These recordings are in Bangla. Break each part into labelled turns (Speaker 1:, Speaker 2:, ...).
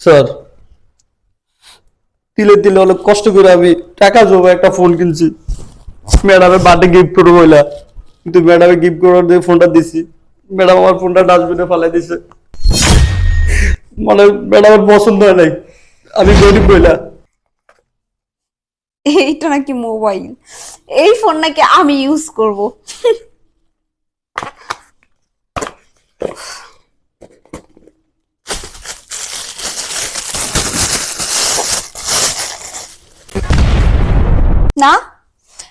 Speaker 1: স্যার তিলে তিলে অনেক কষ্ট করে আমি টাকা জমা একটা ফোন কিনছি। ম্যাডামের বার্থডে গিফট করব বইলা। কিন্তু ম্যাডামে গিফট করার দিয়ে ফোনটা দিছি। ম্যাডাম আমার ফোনটা ডাস্টবিনে ফালাই দিছে। মানে ম্যাডামের পছন্দ হয় নাই। আমি গরিব বইলা।
Speaker 2: এইটা নাকি মোবাইল এই ফোন নাকি আমি ইউজ করব। না?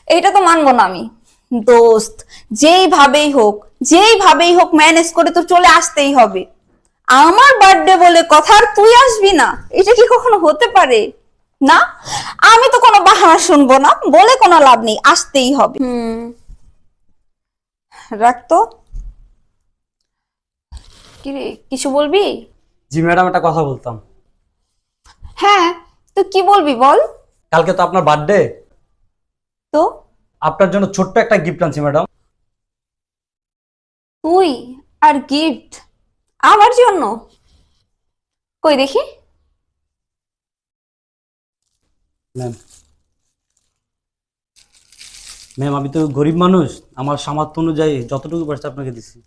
Speaker 2: এটা তো মানবো না আমি। দোস্ত যেইভাবেই হোক যেইভাবেই হোক ম্যানেজ করে তো চলে আসতেই হবে। আমার বার্থডে বলে কথা আর তুই আসবি না। এটা কি কখনো হতে পারে? না? আমি তো কোনো বাহানা শুনব না। বলে কোনো লাভ নেই। আসতেই হবে। হুম। রাখতো কিরে কিছু বলবি?
Speaker 3: জি ম্যাডাম একটা কথা বলতাম।
Speaker 2: হ্যাঁ তো কি বলবি বল?
Speaker 3: কালকে তো আপনার বার্থডে।
Speaker 2: তো?
Speaker 3: আপনার জন্য ছোট্ট একটা গিফট আনছি ম্যাডাম
Speaker 2: তুই আর গিফট আমার জন্য? কই দেখি।
Speaker 3: ম্যাম ম্যাম আমি তো গরিব মানুষ। আমার সামর্থ্য অনুযায়ী যতটুকু পারছি আপনাকে দিচ্ছি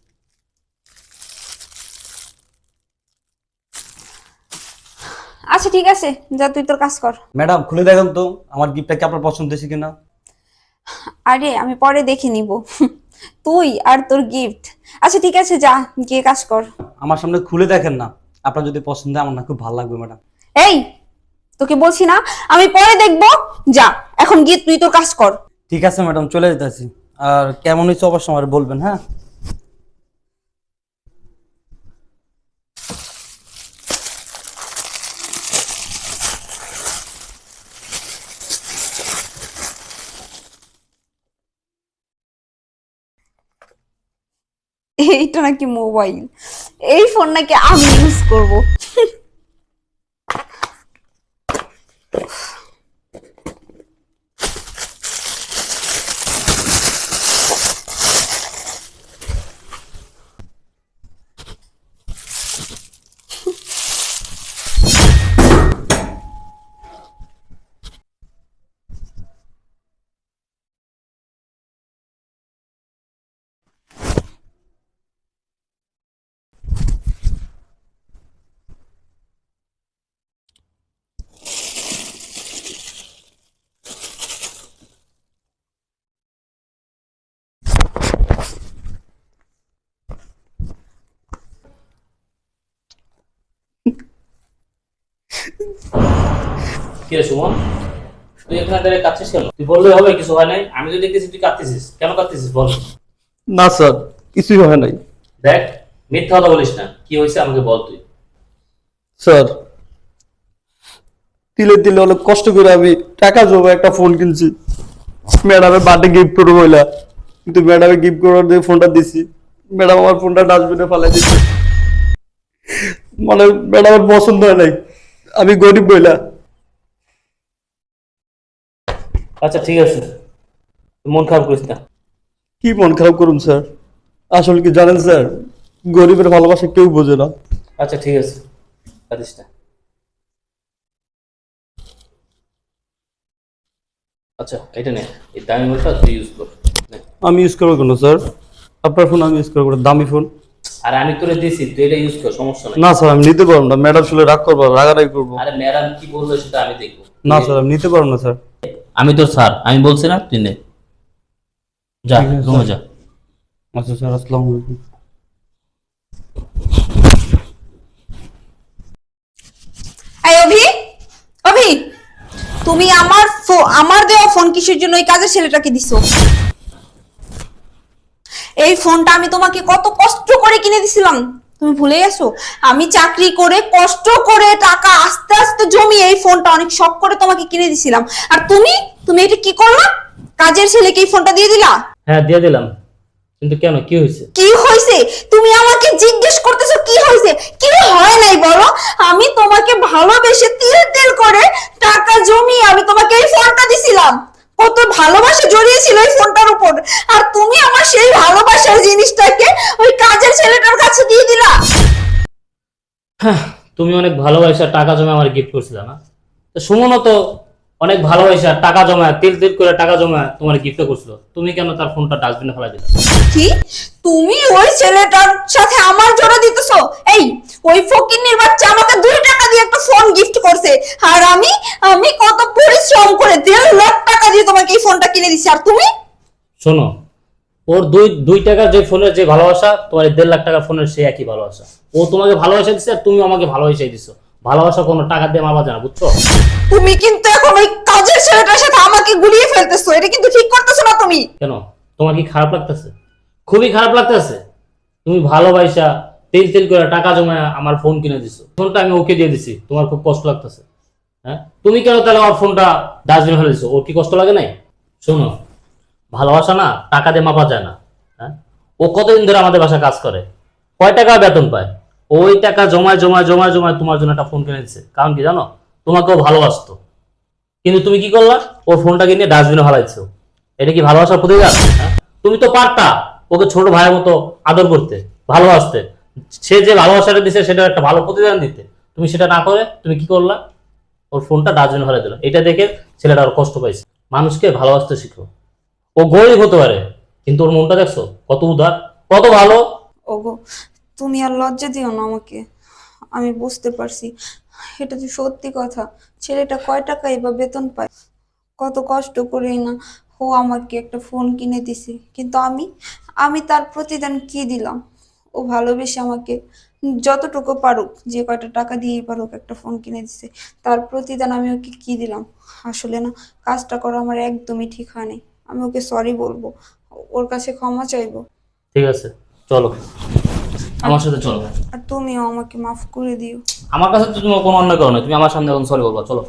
Speaker 2: আচ্ছা ঠিক আছে। যা তুই তোর কাজ কর।
Speaker 3: ম্যাডাম খুলে দেখেন তো আমার গিফটটা কি আপনার পছন্দ হয়েছে কিনা?
Speaker 2: আরে আমি পরে দেখে নিব। তুই আর তোর গিফট আচ্ছা ঠিক আছে যা গিয়ে কাজ কর।
Speaker 3: আমার সামনে খুলে দেখেন না। আপনার যদি পছন্দ হয় আমার না খুব ভালো লাগবে ম্যাডাম।
Speaker 2: এই তোকে বলছি না আমি পরে দেখব। যা এখন গিয়ে তুই তোর কাজ কর।
Speaker 3: ঠিক আছে ম্যাডাম চলে যেতেছি। আর কেমন হয়েছে অবশ্য আমার বলবেন হ্যাঁ?
Speaker 2: এইটা নাকি মোবাইল এই ফোন নাকি আমি ইউজ করব।
Speaker 4: কি রে সুমন? তুই এখানে দাঁড়িয়ে কাঁদছিস কেন? তুই বললে হবে কিছু হয় নাই। আমি তো দেখতেছি তুই কাঁদতেছিস। কেন কাঁদতেছিস বল?
Speaker 1: না স্যার কিছুই হয় নাই।
Speaker 4: দেখ মিথ্যা কথা বলিস না। কি হয়েছে আমাকে বল তুই।
Speaker 1: স্যার তিলে তিলে অনেক কষ্ট করে আমি টাকা জমা একটা ফোন কিনছি। ম্যাডামের বার্থডে গিফট করব বইলা। কিন্তু ম্যাডামে গিফট করার দিয়ে ফোনটা দিছি। ম্যাডাম আমার ফোনটা ডাস্টবিনে ফালাই দিছে। মানে ম্যাডামের পছন্দ হয় নাই। আমি গরিব বইলা।
Speaker 4: আচ্ছা ঠিক আছে। মন খারাপ করিস না।
Speaker 1: কি মন খারাপ করুন স্যার? আসলে কি জানেন স্যার? গরিবের ভালোবাসা কেউ বোঝে না।
Speaker 4: আচ্ছা ঠিক আছে। কাঁদিস না। আচ্ছা এটা নে। এই দামি মোটা তুই ইউজ কর। নে।
Speaker 1: আমি ইউজ করব কেন স্যার? আপনার ফোন আমি ইউজ করব? দামি ফোন
Speaker 4: আর আমি তোরে দিছি তুই এটা ইউজ কর সমস্যা নাই।
Speaker 1: না স্যার আমি নিতে পারব না। ম্যাডাম শুলে রাগ করব রাগারাগি করব।
Speaker 4: আরে ম্যাডাম কি বলল সেটা আমি দেখব।
Speaker 1: না স্যার আমি নিতে পারব না স্যার।
Speaker 4: আমি তোর স্যার আমি বলছি না তুই নে যা রুমে যা।
Speaker 1: আচ্ছা স্যার আসসালামু আলাইকুম।
Speaker 2: এই অভি অভি তুমি আমার আমার দেওয়া ফোন কিসের জন্য? ওই কাজের ছেলেটাকে দিছো। এই ফোনটা আমি তোমাকে কত কষ্ট করে কিনে দিছিলাম। তুমি ভুলে গেছো? আমি চাকরি করে কষ্ট করে টাকা আস্তে আস্তে জমিয়ে এই ফোনটা অনেক শখ করে তোমাকে কিনে দিছিলাম। আর তুমি? তুমি এটা কি করলা? কাজের ছেলেকে এই ফোনটা দিয়ে দিলা?
Speaker 4: হ্যাঁ দিয়ে দিলাম। কিন্তু কেন? কি হয়েছে?
Speaker 2: কি হয়েছে? তুমি আমাকে জিজ্ঞেস করতেছো কি হয়েছে? কি হয় নাই বলো। আমি তোমাকে ভালোবেসে তিল তিল করে টাকা জমিয়ে আমি তোমাকে এই ফোনটা দিছিলাম। কত ভালোবাসা জড়িয়েছিল এই ফোনটার উপর। আর তুমি আমার সেই ভালোবাসার জিনিসটাকে ওই কাজের ছেলেটার কাছে দিয়ে দিলা।
Speaker 4: তুমি অনেক ভালোবাসা টাকা জমা আমার গিফট করছিলে না। তো সুমনও তো অনেক ভালোবাসা টাকা জমা তিল তিল করে টাকা জমা তোমার গিফট করছিল। তুমি কেন তার ফোনটা ডাস্টবিনে ফেলা দিলে?
Speaker 2: কি? তুমি ওই ছেলেটার সাথে আমার জোড়া দিতেছো? এই ওই ফকিন্নির বাচ্চা আমাকে দুই টাকা দিয়ে একটা ফোন গিফট করছে। আর আমি আমি কত পরিশ্রম করে দেড় লাখ টাকা দিয়ে তোমাকে এই ফোনটা কিনে দিছি। আর তুমি?
Speaker 4: শোনো ওর দুই দুই টাকার যে ফোনের যে ভালোবাসা তোমার দেড় লাখ টাকার ফোনের সে একই ভালোবাসা। ও তোমাকে ভালোবাসা দিচ্ছে আর তুমি আমাকে ভালোবাসাই দিছো। ভালোবাসা কোনো টাকা দিয়ে মাপা যায় না বুঝছ?
Speaker 2: তুমি কিন্তু এখন ওই কাজের ছেলেটার সাথে আমাকে গুলিয়ে ফেলতেছো। এটা কিন্তু ঠিক করতেছো না তুমি।
Speaker 4: কেন? তোমার কি খারাপ লাগতেছে? খুবই খারাপ লাগতেছে। তুমি ভালোবাসা তেল তেল করে টাকা জমা আমার ফোন কিনে দিছো। ফোনটা আমি ওকে দিয়ে দিছি তোমার খুব কষ্ট লাগতেছে। হ্যাঁ? তুমি কেন তাহলে আমার ফোনটা ডাস্টবিনে ফেলে দিছো? ওর কি কষ্ট লাগে নাই? শোনো, ভালোবাসা না টাকা দিয়ে মাপা যায় না হ্যাঁ? ও কতদিন ধরে আমাদের বাসায় কাজ করে? কয় টাকা বেতন পায়? ওই টাকা জমায় জমায় জমায় জমায় তোমার জন্য একটা ফোন কিনে দিচ্ছে কারণ কি জানো? তোমাকেও ভালোবাসতো। কিন্তু তুমি কি করলা? ওর ফোনটাকে নিয়ে ডাস্টবিনে ফেলাইছো। এটা কি ভালোবাসার প্রতিদান? হ্যাঁ? তুমি তো পারতা ওকে ছোট ভাইয়ের মতো আদর করতে, ভালোবাসতে। সে যে ভালোবাসাটা দিছে সেটা একটা ভালো প্রতিদান দিতে। তুমি সেটা না করে তুমি কি করলা? ওর ফোনটা ডাস্টবিনে ফেলে দিল এটা দেখে ছেলেটা ওর কষ্ট পাইছে। মানুষকে ভালোবাসতে শিখো। ও গরিব হতে পারে, কিন্তু ওর মনটা দেখছ, কত উদার, কত ভালো।
Speaker 2: ওগো, তুমি আর লজ্জা দিও না আমাকে। আমি বুঝতে পারছি, এটা তো সত্যি কথা। ছেলেটা কয় টাকাই বা বেতন পায়? কত কষ্ট করেই না ও আমাকে একটা ফোন কিনে দিছে। কিন্তু আমি আমি তার প্রতিদান কি দিলাম? ও ভালোবেসে আমাকে যতটুকু পারুক যে কয়টা টাকা দিয়ে পারুক একটা ফোন কিনে দিছে তার প্রতিদান আমি ওকে কি দিলাম? আসলে না কাজটা করা আমার একদমই ঠিক হয়নি। আমি ওকে সরি বলব ওর কাছে ক্ষমা চাইব।
Speaker 4: ঠিক আছে চলো। আমার সাথে চলো।
Speaker 2: আর তুমিও আমাকে মাফ করে দিও।
Speaker 4: আমার কাছে তো তুমি কোনো অন্য কারণে তুমি আমার সামনে এখন সরি বলবা চলো।